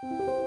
Thank you.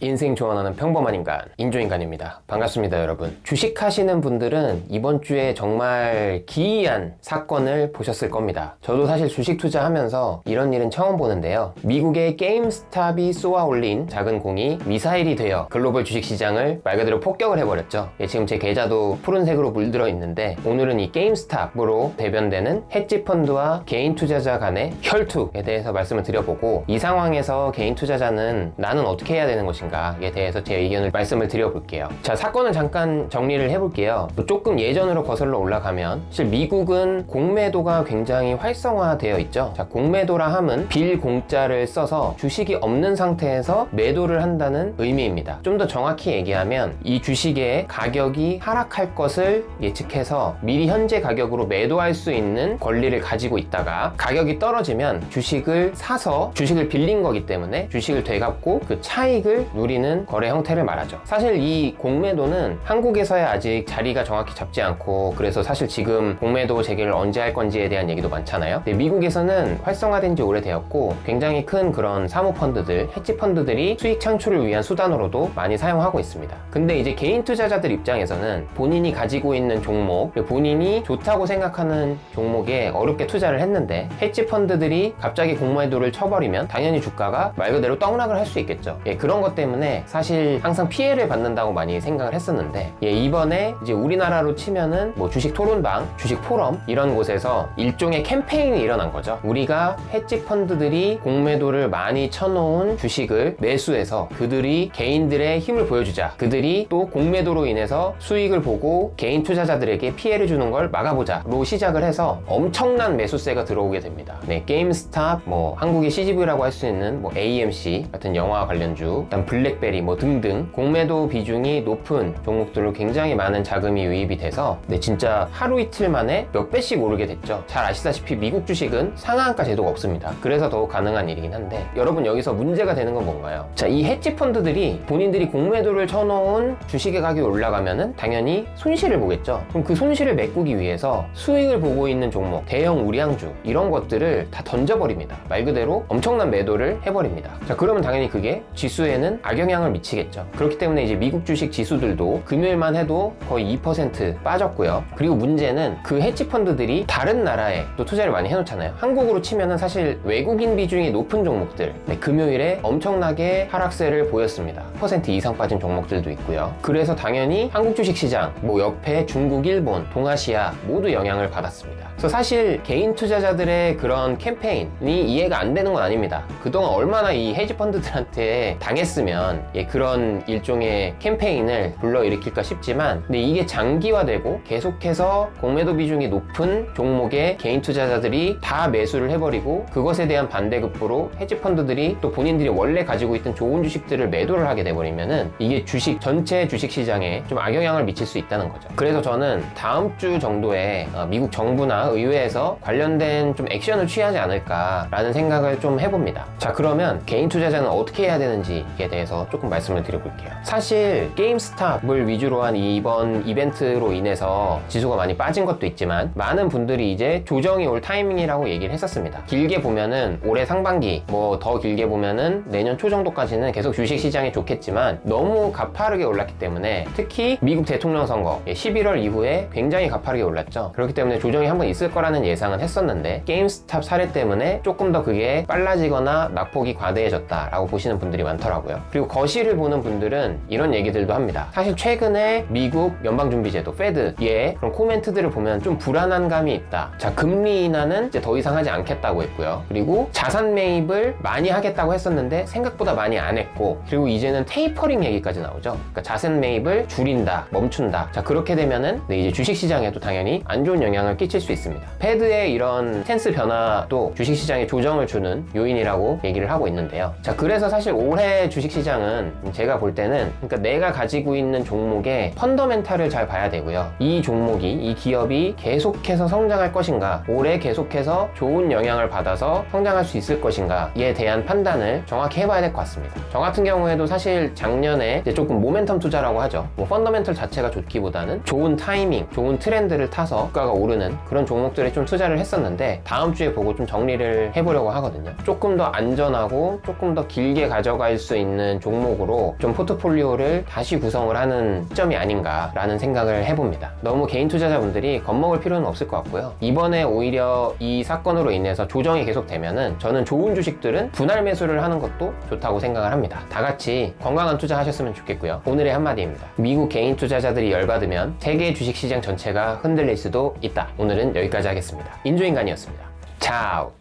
인생 조언하는 평범한 인간, 인조인간입니다. 반갑습니다, 여러분. 주식하시는 분들은 이번 주에 정말 기이한 사건을 보셨을 겁니다. 저도 사실 주식 투자하면서 이런 일은 처음 보는데요. 미국의 게임스탑이 쏘아 올린 작은 공이 미사일이 되어 글로벌 주식 시장을 말 그대로 폭격을 해버렸죠. 예, 지금 제 계좌도 푸른색으로 물들어 있는데 오늘은 이 게임스탑으로 대변되는 헤지 펀드와 개인 투자자 간의 혈투에 대해서 말씀을 드려보고 이 상황에서 개인 투자자는 나는 어떻게 해야 되는 것인가 에 대해서 제 의견을 말씀을 드려볼게요. 자, 사건을 잠깐 정리를 해볼게요. 조금 예전으로 거슬러 올라가면 사실 미국은 공매도가 굉장히 활성화되어 있죠. 자, 공매도라 함은 빌 공짜를 써서 주식이 없는 상태에서 매도를 한다는 의미입니다. 좀 더 정확히 얘기하면 이 주식의 가격이 하락할 것을 예측해서 미리 현재 가격으로 매도할 수 있는 권리를 가지고 있다가 가격이 떨어지면 주식을 사서 주식을 빌린 거기 때문에 주식을 되갚고 그 차익을 누리는 거래 형태를 말하죠. 사실 이 공매도는 한국에서야 아직 자리가 정확히 잡지 않고 그래서 사실 지금 공매도 재개를 언제 할 건지에 대한 얘기도 많잖아요. 미국에서는 활성화된 지 오래되었고 굉장히 큰 그런 사모펀드들, 헤지 펀드들이 수익 창출을 위한 수단으로도 많이 사용하고 있습니다. 근데 이제 개인 투자자들 입장에서는 본인이 가지고 있는 종목, 본인이 좋다고 생각하는 종목에 어렵게 투자를 했는데 헤지 펀드들이 갑자기 공매도를 쳐버리면 당연히 주가가 말 그대로 떡락을 할 수 있겠죠. 예, 그런 것 때문에 사실 항상 피해를 받는다고 많이 생각을 했었는데 예, 이번에 이제 우리나라로 치면은 뭐 주식 토론방, 주식 포럼 이런 곳에서 일종의 캠페인이 일어난 거죠. 우리가 헤지 펀드들이 공매도를 많이 쳐놓은 주식을 매수해서 그들이 개인들의 힘을 보여주자. 그들이 또 공매도로 인해서 수익을 보고 개인 투자자들에게 피해를 주는 걸 막아보자로 시작을 해서 엄청난 매수세가 들어오게 됩니다. 네, 게임스탑, 뭐 한국의 CGV라고 할 수 있는 뭐 AMC 같은 영화 관련주, 일단 블 랙베리 뭐 등등 공매도 비중이 높은 종목들로 굉장히 많은 자금이 유입이 돼서 네, 진짜 하루 이틀 만에 몇 배씩 오르게 됐죠. 잘 아시다시피 미국 주식은 상한가 제도가 없습니다. 그래서 더욱 가능한 일이긴 한데 여러분 여기서 문제가 되는 건 뭔가요? 자, 이 헤지 펀드들이 본인들이 공매도를 쳐놓은 주식의 가격이 올라가면은 당연히 손실을 보겠죠. 그럼 그 손실을 메꾸기 위해서 수익을 보고 있는 종목, 대형 우량주 이런 것들을 다 던져버립니다. 말 그대로 엄청난 매도를 해버립니다. 자, 그러면 당연히 그게 지수에는 악영향을 미치겠죠. 그렇기 때문에 이제 미국 주식 지수들도 금요일만 해도 거의 2% 빠졌고요. 그리고 문제는 그 헤지 펀드들이 다른 나라에 또 투자를 많이 해놓잖아요. 한국으로 치면은 사실 외국인 비중이 높은 종목들 네, 금요일에 엄청나게 하락세를 보였습니다. 퍼센트 이상 빠진 종목들도 있고요. 그래서 당연히 한국 주식 시장, 뭐 옆에 중국, 일본, 동아시아 모두 영향을 받았습니다. 그래서 사실 개인 투자자들의 그런 캠페인이 이해가 안 되는 건 아닙니다. 그동안 얼마나 이 헤지 펀드들한테 당했으면 예, 그런 일종의 캠페인을 불러일으킬까 싶지만 근데 이게 장기화되고 계속해서 공매도 비중이 높은 종목의 개인 투자자들이 다 매수를 해버리고 그것에 대한 반대급부로 헤지 펀드들이 또 본인들이 원래 가지고 있던 좋은 주식들을 매도를 하게 돼버리면은 이게 주식 전체 주식 시장에 좀 악영향을 미칠 수 있다는 거죠. 그래서 저는 다음 주 정도에 어, 미국 정부나 의회에서 관련된 좀 액션을 취하지 않을까라는 생각을 좀 해봅니다. 자 그러면 개인 투자자는 어떻게 해야 되는지에 대해서 조금 말씀을 드려볼게요. 사실 게임스탑을 위주로 한 이번 이벤트로 인해서 지수가 많이 빠진 것도 있지만 많은 분들이 이제 조정이 올 타이밍이라고 얘기를 했었습니다. 길게 보면은 올해 상반기 뭐 더 길게 보면은 내년 초 정도까지는 계속 주식 시장이 좋겠지만 너무 가파르게 올랐기 때문에 특히 미국 대통령 선거 11월 이후에 굉장히 가파르게 올랐죠. 그렇기 때문에 조정이 한번 있을 거라는 예상은 했었는데 게임스탑 사례 때문에 조금 더 그게 빨라지거나 낙폭이 과대해졌다라고 보시는 분들이 많더라고요. 그리고 거실을 보는 분들은 이런 얘기들도 합니다. 사실 최근에 미국 연방준비제도 페드의 그런 코멘트들을 보면 좀 불안한 감이 있다. 자 금리 인하는 이제 더 이상 하지 않겠다고 했고요. 그리고 자산 매입을 많이 하겠다고 했었는데 생각보다 많이 안 했고 그리고 이제는 테이퍼링 얘기까지 나오죠. 그러니까 자산 매입을 줄인다, 멈춘다. 자 그렇게 되면은 네, 이제 주식 시장에도 당연히 안 좋은 영향을 끼칠 수 있습니다. 페드의 이런 스탠스 변화도 주식 시장에 조정을 주는 요인이라고 얘기를 하고 있는데요. 자 그래서 사실 올해 주식 시장은 제가 볼 때는 그러니까 내가 가지고 있는 종목의 펀더멘탈을 잘 봐야 되고요. 이 종목이 이 기업이 계속해서 성장할 것인가, 올해 계속해서 좋은 영향을 받아서 성장할 수 있을 것인가에 대한 판단을 정확히 해봐야 될 것 같습니다. 저 같은 경우에도 사실 작년에 조금 모멘텀 투자라고 하죠. 뭐 펀더멘털 자체가 좋기보다는 좋은 타이밍, 좋은 트렌드를 타서 주가가 오르는 그런 종목들에 좀 투자를 했었는데 다음 주에 보고 좀 정리를 해보려고 하거든요. 조금 더 안전하고 조금 더 길게 가져갈 수 있는 종목으로 좀 포트폴리오를 다시 구성을 하는 시점이 아닌가라는 생각을 해봅니다. 너무 개인 투자자분들이 겁먹을 필요는 없을 것 같고요. 이번에 오히려 이 사건으로 인해서 조정이 계속되면은 저는 좋은 주식들은 분할 매수를 하는 것도 좋다고 생각을 합니다. 다 같이 건강한 투자 하셨으면 좋겠고요. 오늘의 한마디입니다. 미국 개인 투자자들이 열받으면 세계 주식 시장 전체가 흔들릴 수도 있다. 오늘은 여기까지 하겠습니다. 인조인간이었습니다. 차오.